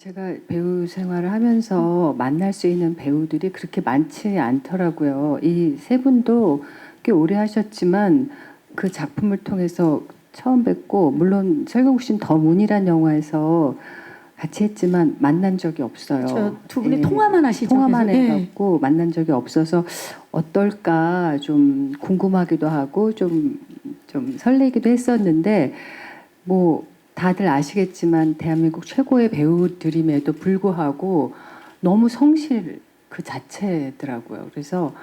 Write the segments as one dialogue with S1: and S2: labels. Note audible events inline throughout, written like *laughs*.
S1: 제가 배우 생활을 하면서 만날 수 있는 배우들이 그렇게 많지 않더라고요. 이 세 분도 꽤 오래 하셨지만 그 작품을 통해서 처음 뵙고 물론 설경구 씨는 더 문이란 영화에서 같이 했지만 만난 적이 없어요.
S2: 저두 분이
S1: 예.
S2: 통화만 하시죠.
S1: 통화만.
S2: 예.
S1: 해갖고 만난 적이 없어서 어떨까 좀 궁금하기도 하고 좀, 좀 설레기도 했었는데 뭐 다들 아시겠지만 대한민국 최고의 배우들임에도 불구하고 너무 성실 그 자체더라고요. 그래서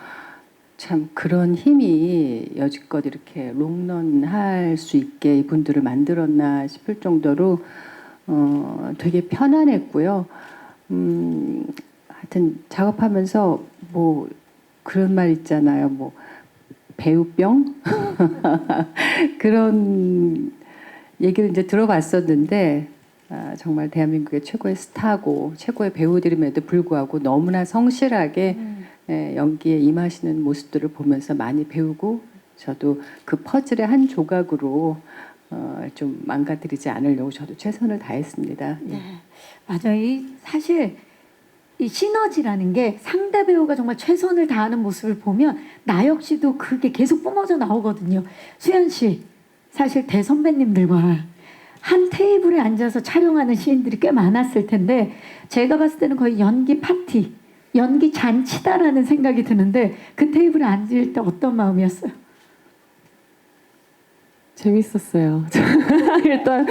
S1: 참 그런 힘이 여지껏 이렇게 롱런 할 수 있게 이분들을 만들었나 싶을 정도로 어, 되게 편안했고요. 음, 하여튼 작업하면서 뭐 그런 말 있잖아요. 뭐 배우병 *laughs* 그런 얘기를 이제 들어봤었는데 아, 정말 대한민국의 최고의 스타고 최고의 배우들임에도 불구하고 너무나 성실하게
S2: 음.
S1: 예, 연기에 임하시는 모습들을 보면서 많이 배우고 저도 그 퍼즐의 한 조각으로 어, 좀 망가뜨리지 않으려고 저도 최선을 다했습니다. 예.
S2: 네. 맞아요. 이 사실 이 시너지라는 게 상대 배우가 정말 최선을 다하는 모습을 보면 나 역시도 그게 계속 뿜어져 나오거든요. 수현 씨, 사실 대선배님들과 한 테이블에 앉아서 촬영하는 시인들이 꽤 많았을 텐데 제가 봤을 때는 거의 연기 파티, 연기 잔치다라는 생각이 드는데 그 테이블에 앉을 때 어떤 마음이었어요?
S3: 재밌었어요. *laughs* 일단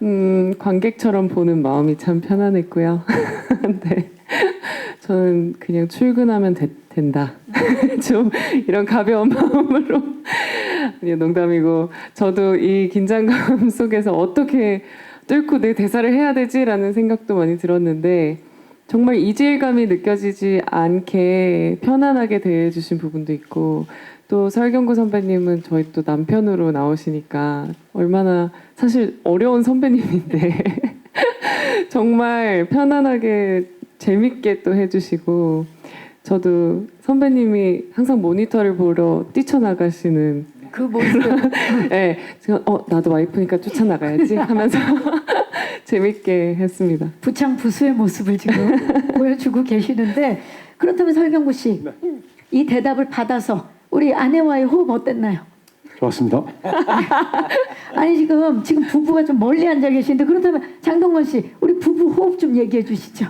S3: 음, 관객처럼 보는 마음이 참 편안했고요. *laughs* 네. 저는 그냥 출근하면 되- 된다. *laughs* 좀 이런 가벼운 마음으로 아니 농담이고. 저도 이 긴장감 *laughs* 속에서 어떻게 뚫고 내 대사를 해야 되지라는 생각도 많이 들었는데 정말 이질감이 느껴지지 않게 편안하게 대해주신 부분도 있고 또 설경구 선배님은 저희 또 남편으로 나오시니까 얼마나 사실 어려운 선배님인데 *laughs* 정말 편안하게 재밌게 또 해주시고 저도 선배님이 항상 모니터를 보러 뛰쳐나가시는
S2: 그 모습. *laughs*
S3: 예, 제가 어 나도 와이프니까 쫓아나가야지 하면서 *laughs* 재밌게 했습니다.
S2: 부창 부수의 모습을 지금 *laughs* 보여주고 계시는데 그렇다면 설경구 씨, 이 대답을 받아서 우리 아내와의 호흡 어땠나요?
S4: 좋았습니다.
S2: 아니 지금 지금 부부가 좀 멀리 앉아 계시는데 그렇다면 장동건 씨, 우리 부부 호흡 좀 얘기해 주시죠.